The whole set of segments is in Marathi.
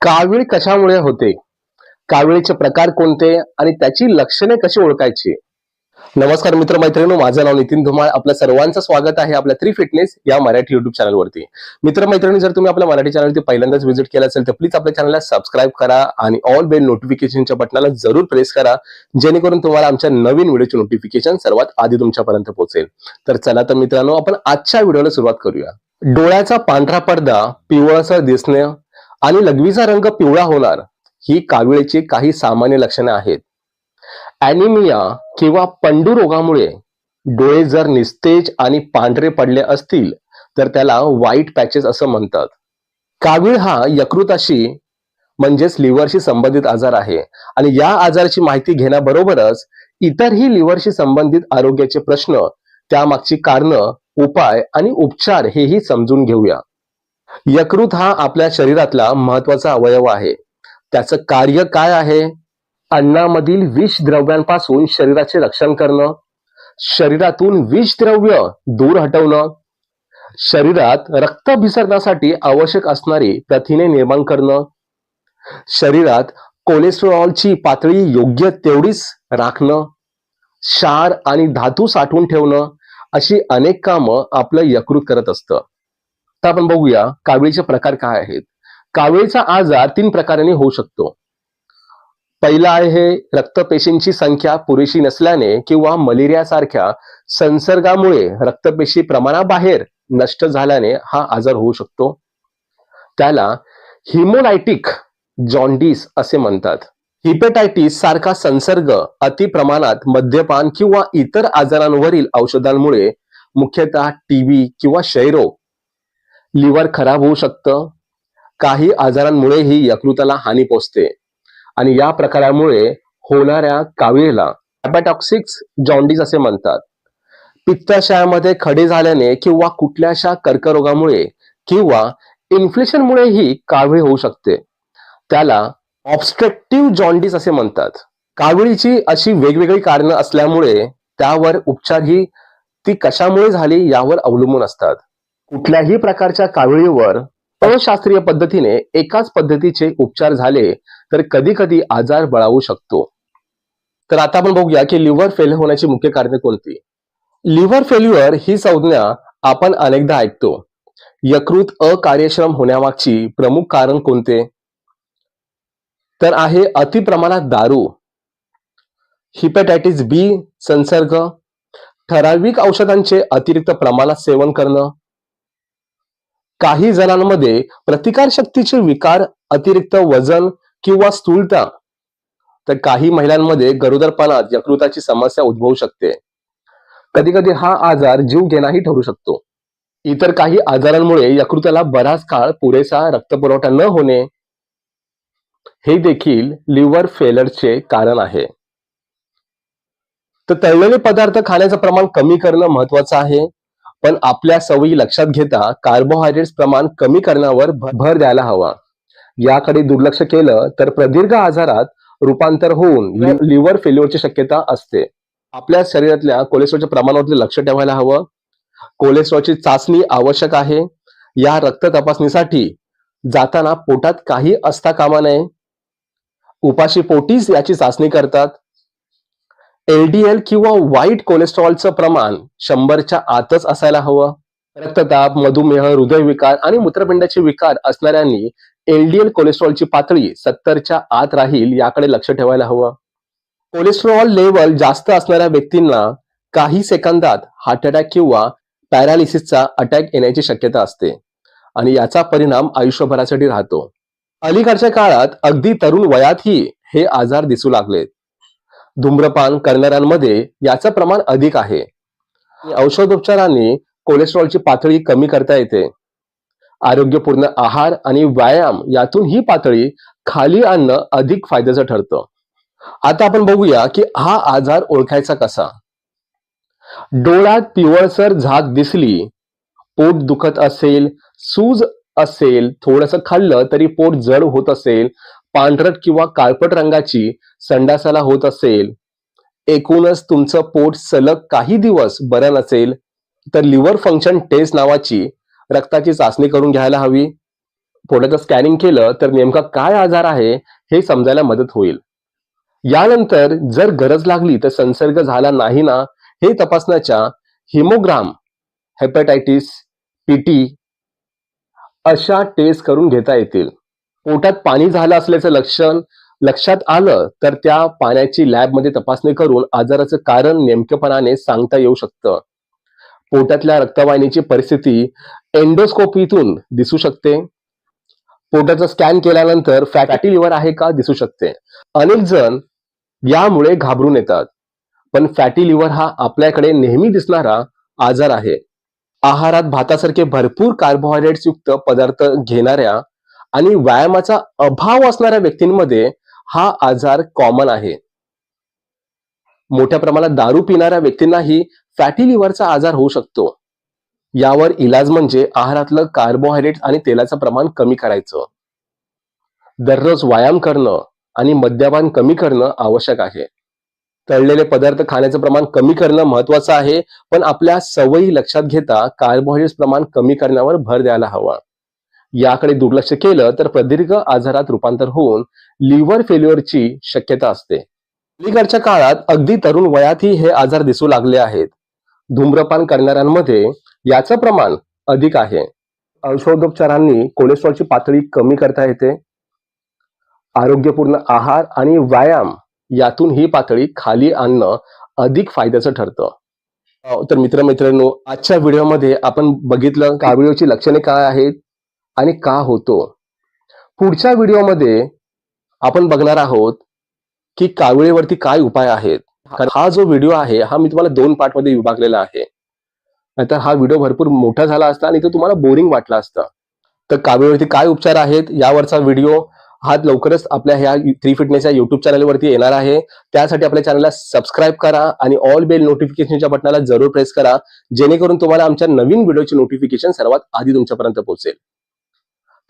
कावीळ कशामुळे होते? कावीळचे प्रकार कोणते आणि त्याची लक्षणे कशी ओळखायची? नमस्कार मित्र मैत्रिणी माझं नाव नितीन धुमाळ. आपल्या सर्वांचं स्वागत आहे आपल्या थ्री फिटनेस या मराठी युट्यूब चॅनलवरती मित्र मैत्रिणी जर तुम्ही आपल्या मराठी चॅनलवरती पहिल्यांदाच व्हिजिट केलं असेल तर प्लीज आपल्या चॅनलला सबस्क्राईब करा आणि ऑल बेल नोटिफिकेशनच्या बटनाला जरूर प्रेस करा जेणेकरून तुम्हाला आमच्या नवीन व्हिडिओचे नोटिफिकेशन सर्वात आधी तुमच्यापर्यंत पोहोचेल. तर चला तर मित्रांनो आपण आजच्या व्हिडिओला सुरुवात करूया. डोळ्याचा पांढरा पडदा पिवळसर दिसणे आणि लघवीचा रंग पिवळा होणार ही काविळीची काही सामान्य लक्षणे आहेत. अॅनिमिया किंवा पंडू रोगामुळे डोळे जर निस्तेज आणि पांढरे पडले असतील तर त्याला व्हाईट पॅचेस असं म्हणतात. कावीळ हा यकृताशी म्हणजेच लिव्हरशी संबंधित आजार आहे आणि या आजाराची माहिती घेण्याबरोबरच इतरही लिव्हरशी संबंधित आरोग्याचे प्रश्न त्यामागची कारणं उपाय आणि उपचार हेही समजून घेऊया. यकृत हा आपल्या शरीरातला महत्त्वाचा अवयव आहे. त्याचं कार्य काय आहे? अन्नामधील विष द्रव्यांपासून शरीराचे रक्षण करणं शरीरातून विष द्रव्य दूर हटवणं शरीरात रक्त भिसरण्यासाठी आवश्यक असणारी प्रथिने निर्माण करणं शरीरात कोलेस्ट्रॉलची पातळी योग्य तेवढीच राखणं क्षार आणि धातू साठवून ठेवणं अशी अनेक कामं आपलं यकृत करत असतं. आता आपण बघूया कावीळचे प्रकार काय आहेत. कावीळचा आजार तीन प्रकाराने होऊ शकतो. पहिला आहे रक्तपेशींची संख्या पुरेशी नसल्याने किंवा मलेरियासारख्या संसर्गामुळे रक्तपेशी प्रमाणाबाहेर नष्ट झाल्याने हा आजार होऊ शकतो. त्याला हिमोलायटिक जॉन्डिस असे म्हणतात. हिपेटायटिस सारखा संसर्ग अति प्रमाणात मद्यपान किंवा इतर आजारांवरील औषधांमुळे मुख्यतः टीबी किंवा क्षयरोग लिव्हर खराब होऊ शकतं. काही आजारांमुळेही यकृताला हानी पोचते. आणि या प्रकारामुळे होणाऱ्या कावीळला हॅपॅटॉक्सिक्स जॉन्डिस असे म्हणतात. पित्ताशयामध्ये खडे झाल्याने किंवा कुठल्याशा कर्करोगामुळे किंवा इन्फ्लेशनमुळे ही कावीळ होऊ शकते. त्याला ऑब्स्ट्रक्टिव्ह जॉन्डिस असे म्हणतात. काविळीची अशी वेगवेगळी कारणं असल्यामुळे त्यावर उपचार ही ती कशामुळे झाली यावर अवलंबून असतात. कुठल्याही प्रकारच्या काविळीवर अशास्त्रीय पद्धतीने एकाच पद्धतीचे उपचार झाले तर कधी कधी आजार बळावू शकतो. तर आता आपण बघूया की लिव्हर फेल होण्याची मुख्य कारणे कोणती? लिव्हर फेल्युअर ही संज्ञा आपण अनेकदा ऐकतो. यकृत अकार्यक्षम होण्यामागची प्रमुख कारण कोणते? तर आहे अतिप्रमाणात दारू हिपॅटायटिस बी संसर्ग ठराविक औषधांचे अतिरिक्त प्रमाणात सेवन करणं काही जणांमध्ये प्रतिकारशक्तीचे विकार अतिरिक्त वजन किंवा स्थूलता. तर काही महिलांमध्ये गरोदरपणात यकृताची समस्या उद्भवू शकते. कधी कधी हा आजार जीव घेणाही ठरू शकतो. इतर काही आजारांमुळे यकृताला बराच काळ पुरेसा रक्तपुरवठा न होणे हे देखील लिव्हर फेलरचे कारण आहे. तर तळलेले पदार्थ खाण्याचं प्रमाण कमी करणं महत्वाचं आहे. पण आपल्या सवयी लक्षात घेता कार्बोहायड्रेट्स प्रमाण कमी करण्यावर भर द्यायला हवा. याकडे दुर्लक्ष केलं तर प्रदीर्घ आजारात रूपांतर होऊन लिव्हर फेल्युअरची शक्यता असते. आपल्या शरीरातल्या कोलेस्ट्रॉलच्या प्रमाणावरती लक्ष ठेवायला हवं. कोलेस्ट्रॉलची चाचणी आवश्यक आहे. या रक्त तपासणीसाठी जाताना पोटात काही असता कामा नये. उपाशी पोटीच याची चाचणी करतात. एलडीएल किंवा वाईट कोलेस्ट्रॉलचं प्रमाण शंभरच्या आतच असायला हवं. रक्तदाब मधुमेह हृदयविकार आणि मूत्रपिंडाचे विकार असणाऱ्यांनी एलडीएल कोलेस्ट्रॉलची पातळी सत्तरच्या आत राहील याकडे लक्ष ठेवायला हवं. कोलेस्ट्रॉल लेवल जास्त असणाऱ्या व्यक्तींना काही सेकंदात हार्ट अटॅक किंवा पॅरालिसिसचा अटॅक येण्याची शक्यता असते आणि याचा परिणाम आयुष्यभरासाठी राहतो. अलीकडच्या काळात अगदी तरुण वयातही हे आजार दिसू लागलेत. धूम्रपान करणाऱ्यांमध्ये याचं प्रमाण अधिक आहे. औषधोपचारांनी कोलेस्ट्रॉलची पातळी कमी करता येते. आरोग्यपूर्ण आहार आणि व्यायाम यातून ही पातळी खाली आणणं अधिक फायद्याचं ठरतं. आता आपण बघूया की हा आजार ओळखायचा कसा. डोळ्यात पिवळसर झाक दिसली पोट दुखत असेल सूज असेल थोडस खाल्लं तरी पोट जड होत असेल पांढरट किंवा काळपट रंगाची संडासाला होत असेल. एकूणच तुमचं पोट सलग काही दिवस बरं नसेल तर लिव्हर फंक्शन टेस्ट नावाची रक्ताची चाचणी करून घ्यायला हवी. पोटाचं स्कॅनिंग केलं तर नेमका काय आजार आहे हे समजायला मदत होईल. यानंतर जर गरज लागली तर संसर्ग झाला नाही ना हे तपासण्याच्या हिमोग्राम हेपेटायटिस पीटी अशा टेस्ट करून घेता येतील. पोटात पाणी झालं असल्याचं लक्षण लक्षात आलं तर त्या पाण्याची लॅबमध्ये तपासणी करून आजाराचं कारण नेमकेपणाने सांगता येऊ शकतं. पोटातल्या रक्तवाहिनीची परिस्थिती एंडोस्कोपीतून दिसू शकते. पोटाचं स्कॅन केल्यानंतर फॅटी लिव्हर आहे का दिसू शकते. अनेक जण यामुळे घाबरून येतात. पण फॅटी लिव्हर हा आपल्याकडे नेहमी दिसणारा आजार आहे. आहारात भातासारखे भरपूर कार्बोहायड्रेट्स युक्त पदार्थ घेणाऱ्या आणि व्यायामाचा अभाव असणाऱ्या व्यक्तींमध्ये हा आजार कॉमन आहे. मोठ्या प्रमाणात दारू पिणाऱ्या व्यक्तींनाही फॅटी लिव्हरचा आजार होऊ शकतो. यावर इलाज म्हणजे आहारातलं कार्बोहायड्रेट आणि तेलाचं प्रमाण कमी करायचं. दररोज व्यायाम करणं आणि मद्यपान कमी करणं आवश्यक आहे. तळलेले पदार्थ खाण्याचं प्रमाण कमी करणं महत्वाचं आहे पण आपल्या सवयी लक्षात घेता कार्बोहायड्रेट प्रमाण कमी करण्यावर भर द्यायला हवा. याकडे दुर्लक्ष केलं तर प्रदीर्घ आजारात रूपांतर होऊन लिव्हर फेल्युअरची शक्यता असते. अलीकडच्या काळात अगदी तरुण वयातही हे आजार दिसू लागले आहेत. धूम्रपान करणाऱ्यांमध्ये याचं प्रमाण अधिक आहे. औषधोपचारांनी कोलेस्ट्रॉलची पातळी कमी करता येते. आरोग्यपूर्ण आहार आणि व्यायाम यातून ही पातळी खाली आणणं अधिक फायद्याचं ठरतं. तर तर मित्रांनो आजच्या व्हिडिओमध्ये आपण बघितलं काविळीची लक्षणे काय आहेत? आणि का होतो? पुढच्या व्हिडिओमध्ये आपण बघणार आहोत की काविळीवरती काय उपाय आहेत. कारण हा जो व्हिडिओ आहे हा मी तुम्हाला दोन पार्टमध्ये विभागलेला आहे. नाहीतर हा व्हिडिओ भरपूर मोठा झाला असता आणि तो तुम्हाला बोरिंग वाटला असता. तर काविळीवरती काय उपचार आहेत यावरचा व्हिडिओ हा लवकरच आपल्या ह्या थ्री फिटनेस या युट्यूब चॅनलवरती येणार आहे. त्यासाठी आपल्या चॅनलला सबस्क्राईब करा आणि ऑल बेल नोटिफिकेशनच्या बटनाला जरूर प्रेस करा जेणेकरून तुम्हाला आमच्या नवीन व्हिडिओची नोटिफिकेशन सर्वात आधी तुमच्यापर्यंत पोहोचेल.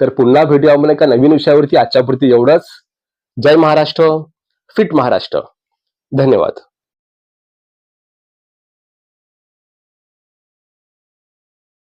तर पुन्हा भेटूया आम्हाला एका नवीन विषयावरती. आजच्यापुरती एवढंच. जय महाराष्ट्र. फिट महाराष्ट्र. धन्यवाद.